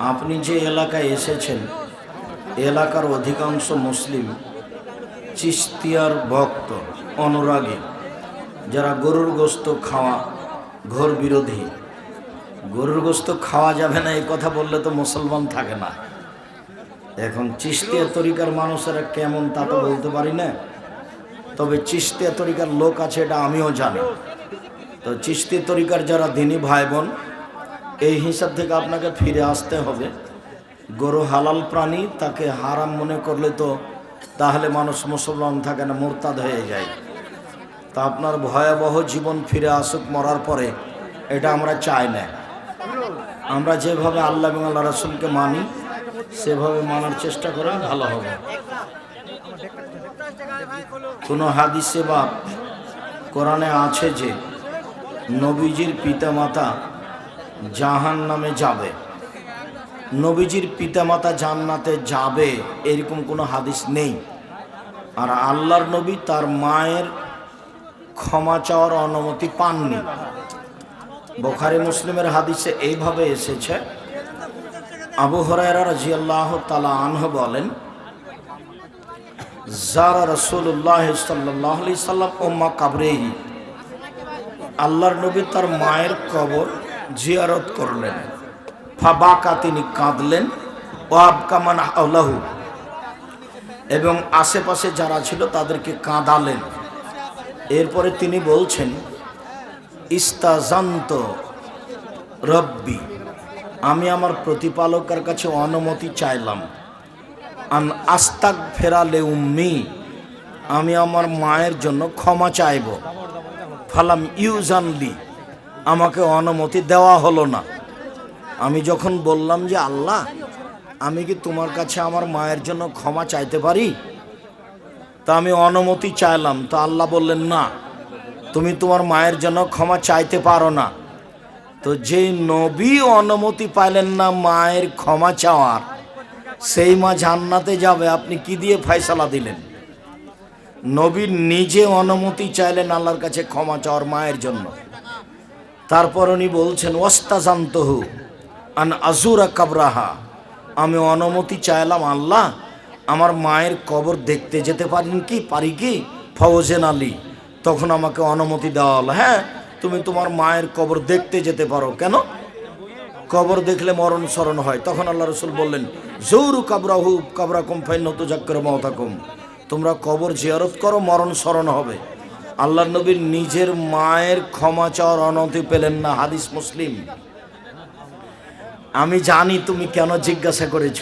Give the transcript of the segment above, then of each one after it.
আপনি যে এলাকায় এসেছেন, এলাকার অধিকাংশ মুসলিম চিস্তিয়ার ভক্ত, অনুরাগী, যারা গরুর গোস্ত খাওয়া ঘোর বিরোধী। গরুর গোস্ত খাওয়া যাবে না, এই কথা বললে তো মুসলমান থাকে না। এখন চিস্তিয়া তরিকার মানুষেরা কেমন তা তো বলতে পারি না। তবে চিস্তিয়া তরিকার লোক আছে, এটা আমিও জানি। তো চিস্তি তরিকার যারা দিনী ভাই বোন এই হিসাব থেকে আপনাকে ফিরে আসতে হবে। গরু হালাল প্রাণী, তাকে হারাম মনে করলে তো তাহলে মানুষ মুসলমান থাকে না, মোরতাদ হয়ে যায়। তা আপনার ভয়াবহ জীবন ফিরে আসুক, মরার পরে এটা আমরা চাই না। আমরা যেভাবে আল্লাহ এবং আল্লাহ রাসুলকে মানি, সেভাবে মানার চেষ্টা করেন, ভালো হবে। কোনো হাদিসে বা কোরআনে আছে যে, নবীজির পিতামাতা জাহান নামে যাবে। নবীজির পিতামাতা জান্নাতে যাবে এরকম কোনো হাদিস নেই। আর আল্লাহর নবী তার মায়ের ক্ষমা চাওয়ার অনুমতি পাননি। বোখারি মুসলিমের হাদিসে এইভাবে এসেছে। আবু হরাইরা রাজিয়াল্লাহ তালা আনহ বলেন, জারা রসুল্লাহ সাল্লাহ সাল্লাম ওম্মা কাবরেহি। আল্লাহর নবী তার মায়ের কবর জিয়ারত করলেন। ফাবাকা তিনি কাঁদলেন ও আবকামান আল্লাহু এবং আশেপাশে যারা ছিল তাদেরকে কাঁদালেন। এরপরে তিনি বলছেন ইস্তাজান্ত রব্বি, আমি আমার প্রতিপালকের কাছে অনুমতি চাইলাম। আন আস্তাক ফেরালে উম্মি আমি আমার মায়ের জন্য ক্ষমা চাইব। ফালাম ইউজানলি আমাকে অনুমতি দেওয়া হলো না। আমি যখন বললাম যে, আল্লাহ, আমি কি তোমার কাছে আমার মায়ের জন্য ক্ষমা চাইতে পারি? তা আমি অনুমতি চাইলাম। তো আল্লাহ বললেন, না, তুমি তোমার মায়ের জন্য ক্ষমা চাইতে পারো না। তো যেই নবী অনুমতি পাইলেন না মায়ের ক্ষমা চাওয়ার, সেই মা জান্নাতে যাবে। আপনি কি দিয়ে ফয়সালা দিলেন? নবীর নিজে অনুমতি চাইলেন আল্লাহর কাছে ক্ষমা চাওয়ার মায়ের জন্য। তারপর উনি বলছেন, ওস্তাজান্তহু আন আজুরা কাবরাহা। আমি অনুমতি চাইলাম, আল্লাহ, আমার মায়ের কবর দেখতে যেতে পারেন কি? পারি কি? ফওজেন আলী। তখন আমাকে অনুমতি দেওয়া হলো হ্যাঁ তুমি তোমার মায়ের কবর দেখতে যেতে পারো। কেন? কবর দেখলে মরণ স্মরণ হয়। তখন আল্লাহ রসুল বললেন, জৌরু কাবরাহু কাবরা কুম ফাইন নতু জাক্কর মহতাকুম তোমরা কবর জিয়ারত করো, মরণ স্মরণ হবে। আল্লাহ নবীর নিজের মায়ের ক্ষমা চাওয়ার অনতি পেলেন না, হাদিস মুসলিম। আমি জানি তুমি কেন জিজ্ঞাসা করেছ।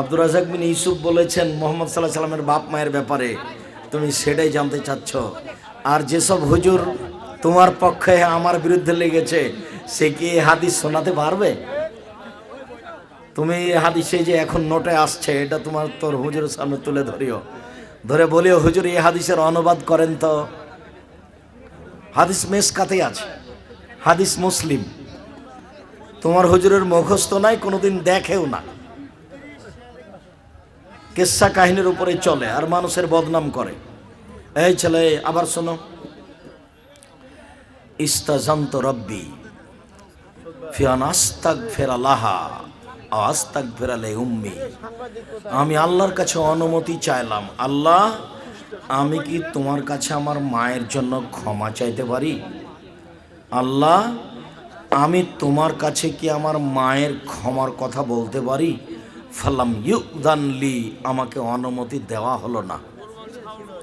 আব্দুর রাজাক বিন ইউসুফ বলেছেন, মোহাম্মদ সাল্লাহ সাল্লামের বাপ মায়ের ব্যাপারে তুমি সেটাই জানতে চাচ্ছ। আর যেসব হুজুর তোমার পক্ষে আমার বিরুদ্ধে লেগেছে, সে কি হাদিস শোনাতে পারবে? তুমি হাদিসে যে এখন নোটে আসছে, এটা তোমার তোর হুজুরের সামনে তুলে ধরিও। ধরে বলিও, হুজুর এই হাদিসের অনুবাদ করেন তো। হাদিস মেসকাতে আছে, হাদিস মুসলিম। তোমার হুজুরের মুখস্থ নাই, কোনোদিন দেখেও না। কেসা কাহিনীর উপরে চলে আর মানুষের বদনাম করে। এই ছেলে, আবার শোনো। ইস্তাজান্ত রব্বি ফিয়ান আস্তাক ফেরালাহা আস্তাক ফেরালে উম্মি। আমি আল্লাহর কাছে অনুমতি চাইলাম। আল্লাহ, আমি কি তোমার কাছে আমার মায়ের জন্য ক্ষমা চাইতে পারি? আল্লাহ, আমি তোমার কাছে কি আমার মায়ের ক্ষমার কথা বলতে পারি? ফালাম ইউদানলি আমাকে অনুমতি দেওয়া হলো না।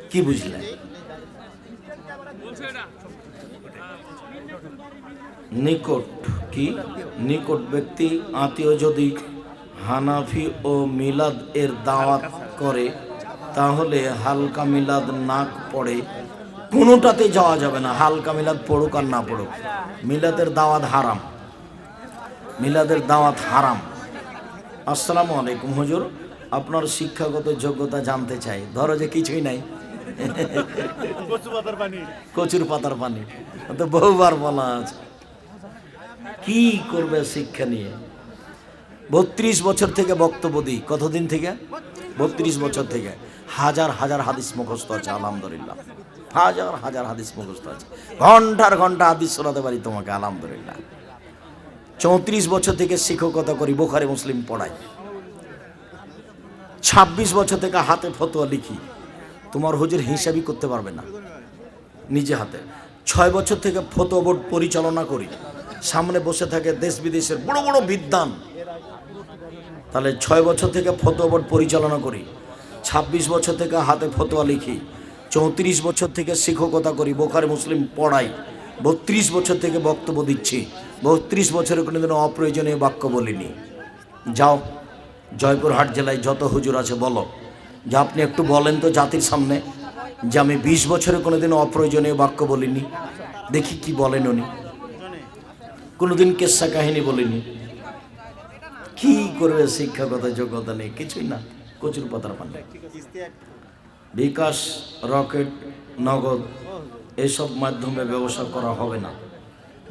কি বুঝলেন? নিকট কি? নিকট ব্যক্তি আত্মীয় যদি হানাফি ও মিলাদ এর দাওয়াত করে, তাহলে হালকা মিলাদ নাক পড়ে। কোনোটাতে যাওয়া যাবে না, হালকা মিলাদ পড়ুক আর না পড়ুক। মিলাদের দাওয়াত হারাম। মিলাদের দাওয়াত হারাম। আসসালামু আলাইকুম, হুজুর। আপনার শিক্ষাগত যোগ্যতা জানতে চাই। ধরো যে কিছুই নাই। কচুর পাতার পানি। তো বহুবার বলা আছে। কি করবে শিক্ষা নিয়ে? বত্রিশ বছর থেকে বক্তব্য দিই। কতদিন থেকে? বত্রিশ বছর থেকে। হাজার হাজার হাদিস মুখস্থ আছে, আলহামদুলিল্লাহ। হাজার হাজার হাদিস মুখস্থ আছে। ঘণ্টার ঘণ্টা হাদিস শোনাতে পারি তোমাকে, আলহামদুলিল্লাহ। চৌত্রিশ বছর থেকে শিক্ষকতা করি, বোখারে, মুসলিম পড়াই। ছাব্বিশ বছর থেকে হাতে ফতোয়া লিখি। তোমার হুজুর হিসাবই করতে পারবে না। নিজে হাতে। ছয় বছর থেকে ফতোয়া বোর্ড পরিচালনা করি। সামনে বসে থাকে দেশ বিদেশের বড় বড় বিদ্বান। তাহলে ছয় বছর থেকে ফতোয়া বোর্ড পরিচালনা করি। ছাব্বিশ বছর থেকে হাতে ফতোয়া লিখি। চৌত্রিশ বছর থেকে শিক্ষকতা করি, বোখারে মুসলিম পড়াই। বত্রিশ বছর থেকে বক্তব্য দিচ্ছি। বত্রিশ বছরে কোনোদিনও অপ্রয়োজনীয় বাক্য বলিনি। যাও, জয়পুরহাট জেলায় যত হুজুর আছে বলো। যে আপনি একটু বলেন তো জাতির সামনে যে আমি বিশ বছরে কোনোদিনও অপ্রয়োজনীয় বাক্য বলিনি। দেখি কি বলেন উনি। কোনোদিন কেসা কাহিনী বলিনি। কি করবে শিক্ষাগত যোগ্যতা নেই, কিছুই না। কচুর পাতার পান্ডে। বিকাশ, রকেট, নগদ, এসব মাধ্যমে ব্যবসা করা হবে না।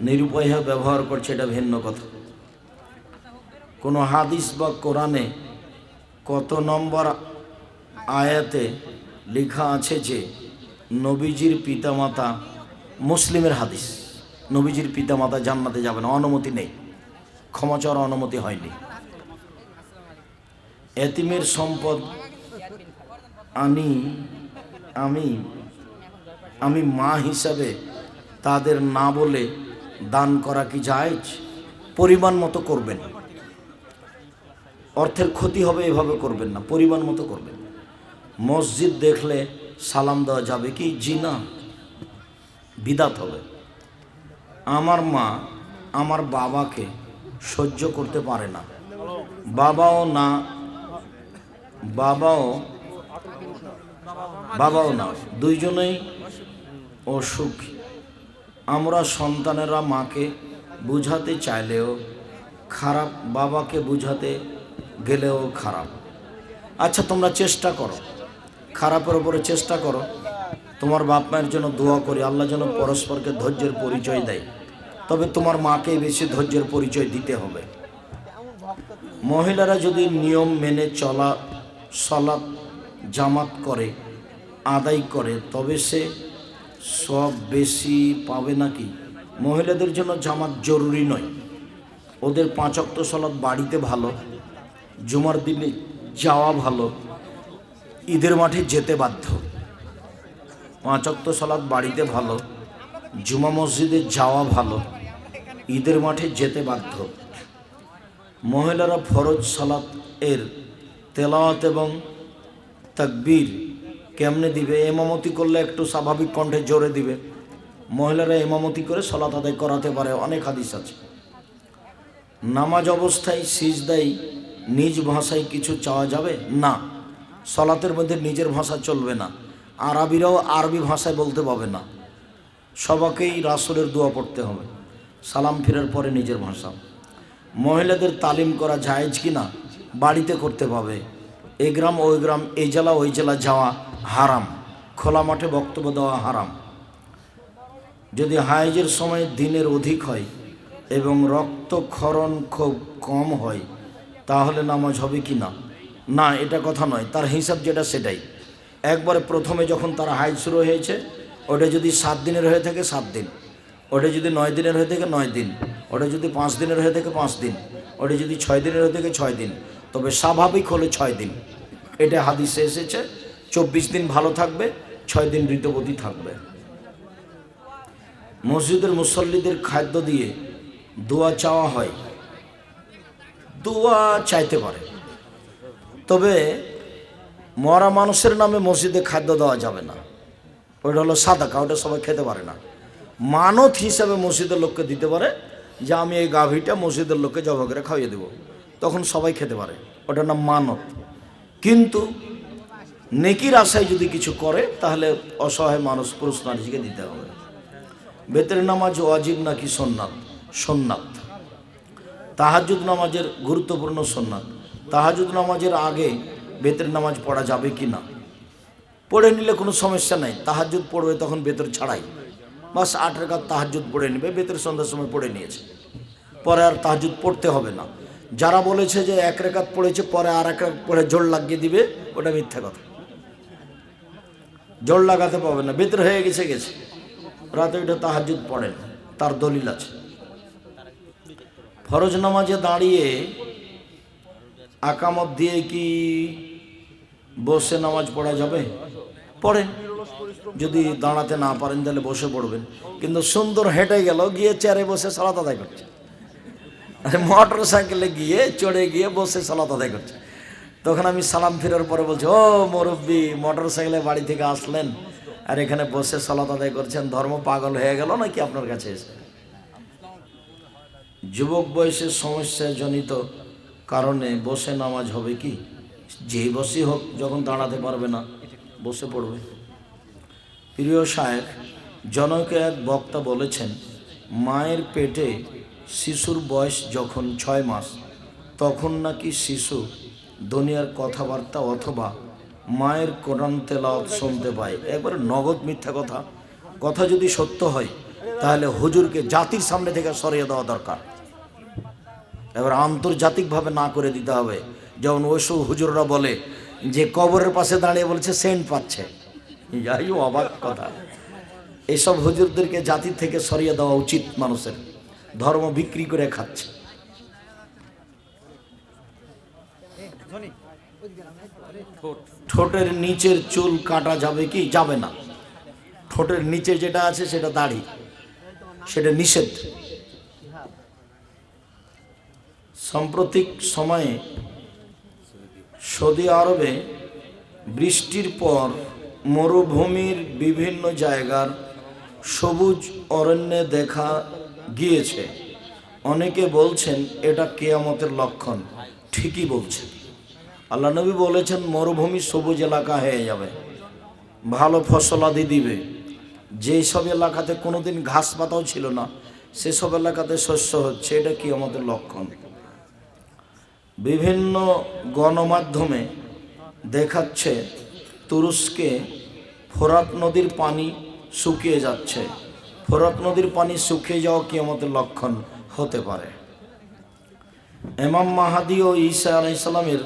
নিরুপায় ব্যবহার করছে, এটা ভিন্ন কথা। কোনো হাদিস বা কোরআনে কত নম্বর আয়াতে লেখা আছে যে নবীজির পিতামাতা মুসলিমের হাদিস। নবীজির পিতামাতা জান্নাতে যাবে না, অনুমতি নেই। ক্ষমা চাওয়ার অনুমতি হয়নি। এতিমের সম্পদ আনি, আমি আমি মা হিসাবে তাদের না বলে দান করা কি জায়েজ? পরিমাণ মতো করবেন। অর্থের ক্ষতি হবে এভাবে করবেন না, পরিমাণ মতো করবেন। মসজিদ দেখলে সালাম দেওয়া যাবে কি? জি না। বিদাত হবে। আমার মা আমার বাবাকে সহ্য করতে পারে না। বাবাও না, বাবাও বাবাও না। দুইজনেই অসুখী। আমরা সন্তানেরা মাকে বুঝাতে চাইলেও খারাপ বাবাকে বুঝাতে গেলেও খারাপ। আচ্ছা তোমরা চেষ্টা করো। খারাপের ওপরে চেষ্টা করো। তোমার বাপ মায়ের জন্য দোয়া করি, আল্লাহ যেন পরস্পরকে ধৈর্যের পরিচয় দেয়। তবে তোমার মাকেই বেশি ধৈর্যের পরিচয় দিতে হবে। মহিলারা যদি নিয়ম মেনে চলা সলাৎ জামাত করে, আদায় করে, তবে সে সব বেশি পাবে নাকি? মহিলাদের জন্য জামাত জরুরি নয়। ওদের পাঁচক্ত সলাৎ বাড়িতে ভালো, জুমার দিনে যাওয়া ভালো ঈদের মাঠে যেতে বাধ্য। পাঁচক্ত সলাৎ বাড়িতে ভালো, জুমা মসজিদে যাওয়া ভালো, ঈদের মাঠে যেতে বাধ্য। মহিলারা ফরজ সালাত এর তেলাওয়াত এবং তাকবীর কেমনে দিবে? এমামতি করলে একটু স্বাভাবিক কণ্ঠে জোরে দিবে। মহিলারা এমামতি করে সলাত আদায় করাতে পারে, অনেক হাদিস আছে। নামাজ অবস্থায় সিজদাই নিজ ভাষায় কিছু চাওয়া যাবে? না। সলাতের মধ্যে নিজের ভাষা চলবে না। আরবিরাও আরবি ভাষায় বলতে পাবে না। সবাকেই রাসুলের দোয়া পড়তে হবে। সালাম ফেরার পরে নিজের ভাষা। মহিলাদের তালিম করা জায়েজ কি না বাড়িতে করতে পাবে এ গ্রাম, ওই গ্রাম এই জেলা, ওই জেলা যাওয়া হারাম। খোলা মাঠে বক্তব্য দেওয়া হারাম। যদি হাইজের সময় দিনের অধিক হয় এবং রক্তক্ষরণ খুব কম হয়, তাহলে নামাজ হবে কি না না, এটা কথা নয়, তার হিসাব যেটা সেটাই। একবারে প্রথমে যখন তার হাইজ শুরু হয়েছে, ওটা যদি সাত দিনের হয়ে থাকে, সাত দিন। ওটা যদি নয় দিনের হয়ে থাকে, নয় দিন। ওটা যদি পাঁচ দিনের হয়ে থাকে, পাঁচ দিন। ওটা যদি ছয় দিনের হয়ে থাকে, ছয় দিন। তবে স্বাভাবিক হলে ছয় দিন। এটা হাদিসে এসেছে, চব্বিশ দিন ভালো থাকবে, ছয় দিন ঋতুবতী থাকবে। মসজিদের মুসল্লিদের খাদ্য দিয়ে দোয়া চাওয়া হয়। দোয়া চাইতে পারে। তবে মরা মানুষের নামে মসজিদে খাদ্য দেওয়া যাবে না। ওটা হলো সাদাকা ওটা সবাই খেতে পারে না। মানত হিসাবে মসজিদের লোককে দিতে পারে যে, আমি এই গাভীটা মসজিদের লোককে জবা করে খাইয়ে দেবো। তখন সবাই খেতে পারে। ওটার নাম মানত। কিন্তু নেকির আশায় যদি কিছু করে, তাহলে অসহায় মানুষ পুরুষ নারীকে দিতে হবে। বেতের নামাজ ওয়াজিব নাকি সোননাথ সোননাথ তাহাজুদ নামাজের গুরুত্বপূর্ণ সোননাথ তাহাজুদ নামাজের আগে বেতের নামাজ পড়া যাবে কি না? পড়ে নিলে কোনো সমস্যা নাই। তাহাজুদ পড়বে তখন বেতর ছাড়াই। বাস আট রেখাত তাহাজুদ পড়ে নেবে, বেতের সন্ধ্যার সময় পড়ে নিয়েছে। পরে আর তাহাজুদ পড়তে হবে না। যারা বলেছে যে এক রেখাত পড়েছে, পরে আর এক পড়ে জোর লাগিয়ে দিবে, ওটা মিথ্যা কথা। জোর লাগাতে পাবে না। বেতর হয়ে গেছে গেছে। রাতে ওইটা তাহাজুদ পড়েন তার দলিল আছে। ফরজ নামাজে দাঁড়িয়ে আকামত দিয়ে কি বসে নামাজ পড়া যাবে? পড়েন। যদি দাঁড়াতে না পারেন, তাহলে বসে পড়বেন। কিন্তু সুন্দর হেঁটে গেল, গিয়ে চেয়ারে বসে সালাত আদায় করছে। মোটর সাইকেলে গিয়ে, চড়ে গিয়ে বসে সালাত আদায় করছে। তখন আমি সালাম ফেরার পরে বলছি, ও মুরব্বী, মোটর সাইকেলে বাড়ি থেকে আসলেন? আর এখানে বসে সালাত আদায় করছেন? ধর্ম পাগল হয়ে গেল নাকি আপনার কাছে এসে? যুবক বয়সের সমস্যা জনিত কারণে বসে নামাজ হবে কি? যেই বসেই হোক, যখন দাঁড়াতে পারবে না, বসে পড়বে। প্রিয় সাহেব, জনকে এক বক্তা বলেছেন, মায়ের পেটে শিশুর বয়স যখন ছয় মাস, তখন নাকি শিশু দুনিয়ার কথাবার্তা অথবা মায়ের কোরআন তেলাওয়াত শুনতে পায়। একবারে নগদ মিথ্যা কথা। কথা যদি সত্য হয়, তাহলে হুজুরকে জাতির সামনে থেকে সরিয়ে দেওয়া দরকার। এবার আন্তর্জাতিকভাবে না করে দিতে হবে। যেমন ওইসব হুজুররা বলে যে কবরের পাশে দাঁড়িয়ে বলছে, সেন্ট পাচ্ছে। যাই অবাক কথা। এসব হুজুরদেরকে জাতির থেকে সরিয়ে দেওয়া উচিত মানুষের। ধর্ম বিক্রি করে খাচ্ছে। ঠোঁটের নিচের চুল কাটা যাবে কি? যাবে না। ঠোঁটের নিচে যেটা আছে, সেটা দাড়ি। সেটা নিষেধ। সাম্প্রতিক সময়ে সৌদি আরবে বৃষ্টির পর মরুভূমির বিভিন্ন জায়গার সবুজ অরণ্যে দেখা গিয়েছে। অনেকে বলছেন এটা কেয়ামতের লক্ষণ। ঠিকই বলছেন। আল্লাহ নবী বলেছেন, মরুভূমি সবুজ এলাকা হয়ে যাবে, ভালো ফসলাদি দিবে। যেই সব এলাকাতে কোনোদিন ঘাস পাতাও ছিল না, সেসব এলাকাতে শস্য হচ্ছে, এটা কি আমাদের লক্ষণ। বিভিন্ন গণমাধ্যমে দেখাচ্ছে তুরস্কে ফোরাত নদীর পানি শুকিয়ে যাচ্ছে। ফোরাত নদীর পানি শুকিয়ে যাওয়া কি আমাদের লক্ষণ হতে পারে। এমাম মাহাদি ও ঈসা আলাইসালামের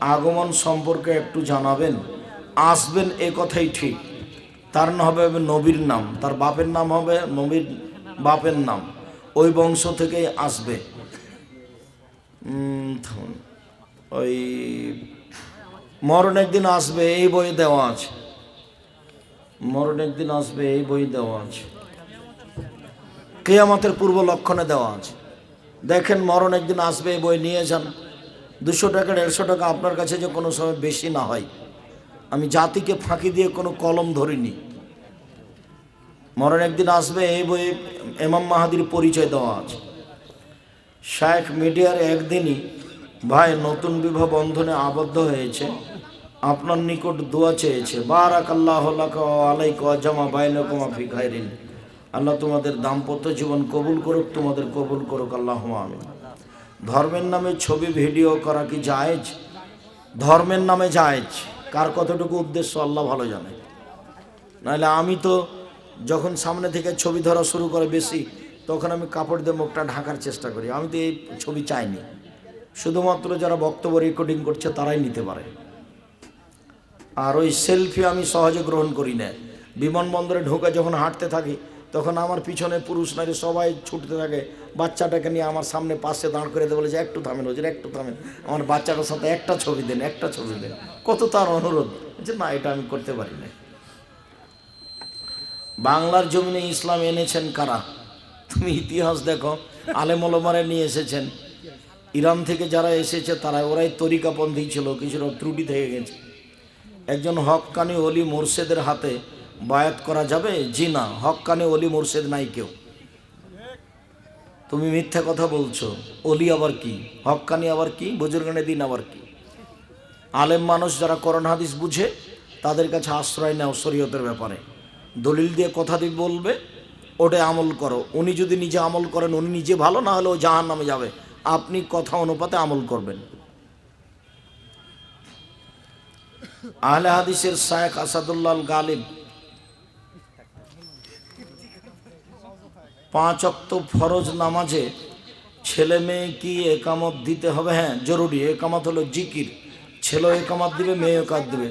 আগমন সম্পর্কে একটু জানাবেন। আসবেন এ কথাই ঠিক। তার নাম হবে নবীর নাম। তার বাপের নাম হবে নবীর বাপের নাম। ওই বংশ থেকেই আসবে। ওই মরণ একদিন আসবে, এই বইয়ে দেওয়া আছে। মরণ একদিন আসবে, এই বই দেওয়া আছে। কেয়ামতের পূর্ব লক্ষণে দেওয়া আছে। দেখেন, মরণ একদিন আসবে, এই বই নিয়ে যান। দুশো টাকা, দেড়শো টাকা আপনার কাছে যে কোনো সময় বেশি না হয়। আমি জাতিকে ফাঁকি দিয়ে কোনো কলম ধরিনি। মরণ একদিন আসবে, এই বই এমাম মাহাদির পরিচয় দেওয়া আছে। শায়েখ মিডিয়ার একদিনই ভাই নতুন বিবাহ বন্ধনে আবদ্ধ হয়েছে। আপনার নিকট দোয়া চেয়েছে। বারাক আল্লাহ আলাইক জামা বাইনকুমা ফি খাইরিন। আল্লাহ তোমাদের দাম্পত্য জীবন কবুল করুক, তোমাদের কবুল করুক, আল্লাহ আমিন। ধর্মের নামে ছবি, ভিডিও করা কি জায়েজ? ধর্মের নামে জায়েজ। কার কতটুকু উদ্দেশ্য আল্লাহ ভালো জানে। নাহলে আমি তো যখন সামনে থেকে ছবি ধরা শুরু করে বেশি তখন আমি কাপড় দিয়ে মুখটা ঢাকার চেষ্টা করি। আমি তো এই ছবি চাইনি। শুধুমাত্র যারা বক্তব্য রেকর্ডিং করছে তারাই নিতে পারে। আর ওই সেলফি আমি সহজে গ্রহণ করি না। বিমানবন্দরে ঢোকে যখন হাঁটতে থাকি, তখন আমার পিছনে পুরুষ, নারী সবাই ছুটতে থাকে। বাচ্চাটাকে নিয়ে আমার সামনে পাশে দাঁড় করে দেবে বলে, যে একটু থামেন ওদের একটু থামেন। আমার বাচ্চাটার সাথে একটা ছবি দেন, একটা ছবি দেন। কত তার অনুরোধ? যে না, এটা আমি করতে পারি না। বাংলার জমিনে ইসলাম এনেছেন কারা? তুমি ইতিহাস দেখো আলেমলমারে নিয়ে এসেছেন। ইরান থেকে যারা এসেছে, তারা ওরাই তরিকাপন্থী ছিল, কিছুটা ত্রুটি থেকে গেছে। একজন হক্কানি অলি মোর্শেদের হাতে বায়াত করা যাবে? জি না হক্কানি অলি মোর্শেদ নাই কেউ। তুমি মিথ্যা কথা বলছো অলি আবার কি? হক্কানি আবার কি? বুজুর্গানে দিন আবার কি? আলেম মানুষ যারা করোনা হাদিস বুঝে, তাদের কাছে আশ্রয় নেও শরীয়তের ব্যাপারে। দলিল দিয়ে কথা দিয়ে বলবে ওটা আমল করো। উনি যদি নিজে আমল করেন, উনি নিজে ভালো, না হলে ও জাহান নামে যাবে। আপনি কথা অনুপাতে আমল করবেন। আহলে হাদিসের শায়েখ আসাদুল্লাহ গালিব পাঁচ অক্ত ফরজ নামাজে ছেলে মেয়ে কি একামত দিতে হবে? হ্যাঁ জরুরি। একামত হলো জিকির। ছেলে একামত দিবে মেয়ে একাত দিবে।